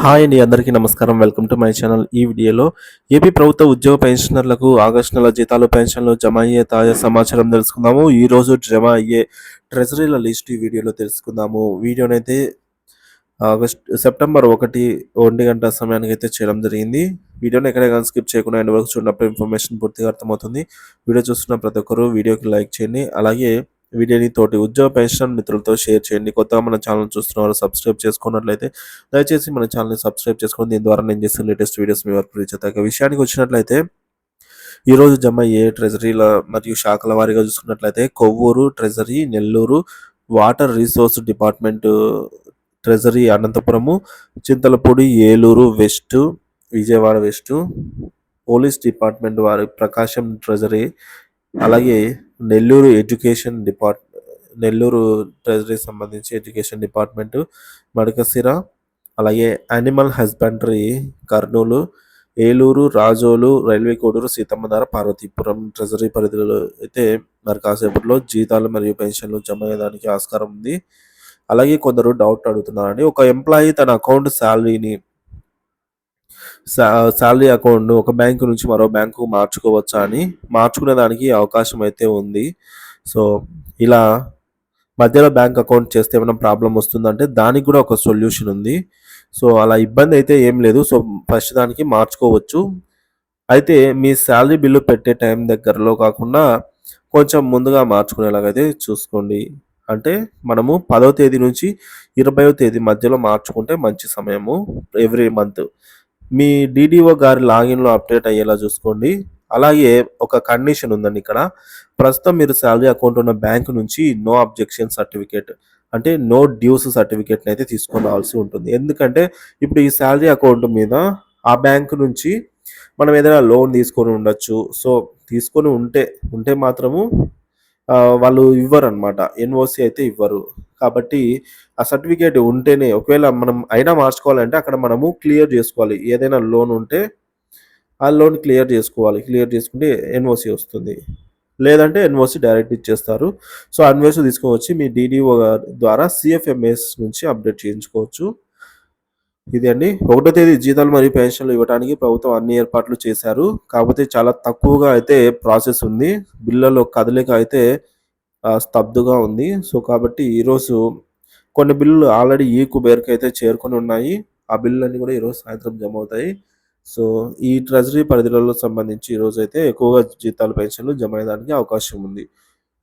Hi అండి అందరికీ నమస్కారం. Welcome to my channel. ఈ వీడియోలో ఏపీ ప్రభుత్వ ఉద్యోగ పెన్షనర్లకు ఆగస్టు నెల జీతాలు పెన్షన్లు జమ అయ్యే తాజా సమాచారం తెలుసుకుందాము. ఈ రోజు జమ అయ్యే ట్రెజరీల లిస్ట్ ఈ వీడియోలో తెలుసుకుందాము. వీడియోనైతే ఆగస్ట్ సెప్టెంబర్ ఒకటి ఒంటి గంట సమయానికి అయితే చేయడం జరిగింది. వీడియోని ఎక్కడ కానీ స్కిప్ చేయకుండా ఎండ్ వరకు చూడనప్పుడు ఇన్ఫర్మేషన్ పూర్తిగా అర్థమవుతుంది. వీడియో చూస్తున్న ప్రతి ఒక్కరు వీడియోకి లైక్ చేయండి. అలాగే వీడియోని తోటి ఉద్యోగ పెన్షన్ మిత్రులతో షేర్ చేయండి. కొత్తగా మన ఛానల్ చూస్తున్న వారు సబ్స్క్రైబ్ చేసుకున్నట్లయితే దయచేసి మన ఛానల్ని సబ్స్క్రైబ్ చేసుకుని దీని ద్వారా నేను చేసిన లేటెస్ట్ వీడియోస్ మీ వరకు రీచ్ అవుతాయి. విషయానికి వచ్చినట్లయితే ఈరోజు జమ అయ్యే ట్రెజరీల మరియు శాఖల వారీగా చూసుకున్నట్లయితే Kovvur treasury Nellore water resource department treasury Anantapur Chintalapudi Eluru west Vijayawada west police department వారి ప్రకాశం ట్రెజరీ అలాగే Nellore education depart Nellore treasury సంబంధించి ఎడ్యుకేషన్ డిపార్ట్మెంట్ మడకసిర అలాగే animal husbandry Kurnool Eluru Razole railway Koduru Seethammadhara Parvathipuram treasury పరిధిలో అయితే మరి కాసేపట్లో జీతాలు మరియు పెన్షన్లు జమ అయ్యేదానికి ఆస్కారం ఉంది. అలాగే కొందరు డౌట్ అడుగుతున్నారండి ఒక ఎంప్లాయీ తన అకౌంట్ శాలరీని శాలరీ అకౌంట్ ఒక బ్యాంకు నుంచి మరో బ్యాంకు మార్చుకోవచ్చా అని మార్చుకునే దానికి అవకాశం అయితే ఉంది. సో ఇలా మధ్యలో బ్యాంక్ అకౌంట్ చేస్తే ఏమైనా ప్రాబ్లం వస్తుందంటే దానికి కూడా ఒక సొల్యూషన్ ఉంది. సో అలా ఇబ్బంది అయితే ఏం లేదు. సో ఫస్ట్ దానికి మార్చుకోవచ్చు. అయితే మీ శాలరీ బిల్లు పెట్టే టైం దగ్గరలో కాకుండా కొంచెం ముందుగా మార్చుకునేలాగైతే చూసుకోండి. అంటే మనము పదవ తేదీ నుంచి ఇరవయో తేదీ మధ్యలో మార్చుకుంటే మంచి సమయము. ఎవ్రీ మంత్ మీ డీడీఓ గారి లాగిన్లో అప్డేట్ అయ్యేలా చూసుకోండి. అలాగే ఒక కండిషన్ ఉందండి ఇక్కడ. ప్రస్తుతం మీరు శాలరీ అకౌంట్ ఉన్న బ్యాంక్ నుంచి నో అబ్జెక్షన్ సర్టిఫికేట్ అంటే నో డ్యూస్ సర్టిఫికేట్ని అయితే తీసుకొని రావాల్సి ఉంటుంది. ఎందుకంటే ఇప్పుడు ఈ శాలరీ అకౌంట్ మీద ఆ బ్యాంక్ నుంచి మనం ఏదైనా లోన్ తీసుకొని ఉండొచ్చు. సో తీసుకొని ఉంటే ఉంటే మాత్రము వాళ్ళు ఇవ్వరు అనమాట ఎన్ఓసి అయితే ఇవ్వరు. కాబట్టి ఆ సర్టిఫికేట్ ఉంటేనే ఒకవేళ మనం అయినా మార్చుకోవాలంటే అక్కడ మనము క్లియర్ చేసుకోవాలి. ఏదైనా లోన్ ఉంటే ఆ లోన్ క్లియర్ చేసుకోవాలి. క్లియర్ చేసుకుంటే ఎన్ఓసి వస్తుంది. లేదంటే ఎన్ఓసి డైరెక్ట్ ఇచ్చేస్తారు. సో ఎన్ఓసి తీసుకొని వచ్చి మీ డీడీఓ ద్వారా సిఎఫ్ఎంఎస్ నుంచి అప్డేట్ చేయించుకోవచ్చు. ఇది అండి. ఒకటో తేదీ జీతాలు మరియు పెన్షన్లు ఇవ్వడానికి ప్రభుత్వం అన్ని ఏర్పాట్లు చేశారు. కాకపోతే చాలా తక్కువగా అయితే ప్రాసెస్ ఉంది. బిల్లలో కదలిక అయితే స్తబ్దుగా ఉంది. సో కాబట్టి ఈరోజు కొన్ని బిల్లులు ఆల్రెడీ ఈ కుబేర్కి అయితే చేరుకొని ఉన్నాయి. ఆ బిల్లులన్నీ కూడా ఈరోజు సాయంత్రం జమ అవుతాయి సో ఈ ట్రెజరీ పరిధిలలో సంబంధించి ఈరోజు అయితే ఎక్కువగా జీతాలు పెన్షన్లు జమ అయ్యడానికి అవకాశం ఉంది.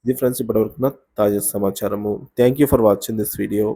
ఇది ఫ్రెండ్స్ ఇప్పటివరకు నా తాజా సమాచారము. Thank you for watching this video.